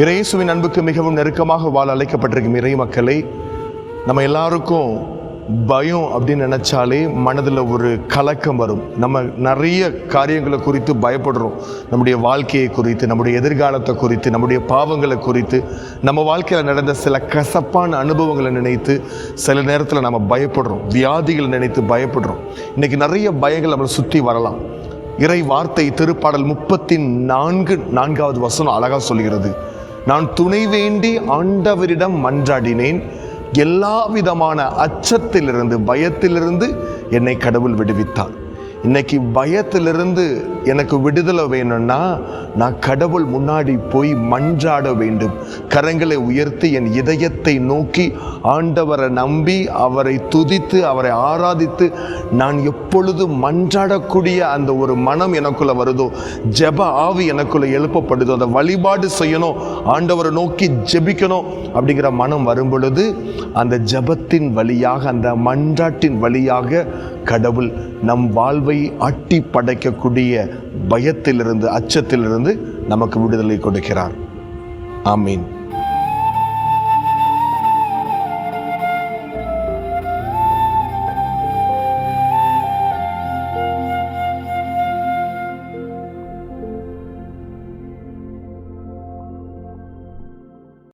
இறையேசுவின் அன்புக்கு மிகவும் நெருக்கமாக வாழ அழைக்கப்பட்டிருக்கும் இறை மக்களை நம்ம எல்லாருக்கும் பயம் அப்படின்னு நினச்சாலே மனதில் ஒரு கலக்கம் வரும். நம்ம நிறைய காரியங்களை குறித்து பயப்படுறோம். நம்முடைய வாழ்க்கையை குறித்து நம்முடைய எதிர்காலத்தை குறித்து நம்முடைய பாவங்களை குறித்து நம்ம வாழ்க்கையில் நடந்த சில கசப்பான அனுபவங்களை நினைத்து சில நேரத்தில் நம்ம பயப்படுறோம். வியாதிகளை நினைத்து பயப்படுறோம். இன்றைக்கி நிறைய பயங்கள் நம்மளை சுற்றி வரலாம். இறை வார்த்தை திருப்பாடல் முப்பத்தி நான்கு நான்காவது வசனம் அழகாக சொல்கிறது நான் துணை வேண்டி ஆண்டவரிடம் மன்றாடினேன். எல்லா விதமான அச்சத்திலிருந்து பயத்திலிருந்து என்னை கடவுள் விடுவித்தார். இன்னைக்கு பயத்திலிருந்து எனக்கு விடுதலை வேணும்னா நான் கடவுள் முன்னாடி போய் மன்றாட வேண்டும். கரங்களை உயர்த்தி என் இதயத்தை நோக்கி ஆண்டவரை நம்பி அவரை துதித்து அவரை ஆராதித்து நான் எப்பொழுது மன்றாடக்கூடிய அந்த ஒரு மனம் எனக்குள்ளே வருதோ ஜெப ஆவி எனக்குள்ளே எழுப்பப்படுதோ அதை வழிபாடு செய்யணும் ஆண்டவரை நோக்கி ஜெபிக்கணும் அப்படிங்கிற மனம் வரும் பொழுது அந்த ஜெபத்தின் வழியாக அந்த மன்றாட்டின் வழியாக கடவுள் நம் வாழ்வை அட்டி படைக்கக்கூடிய பயத்திலிருந்து அச்சத்திலிருந்து நமக்கு விடுதலை கொடுக்கிறார். ஆமீன்.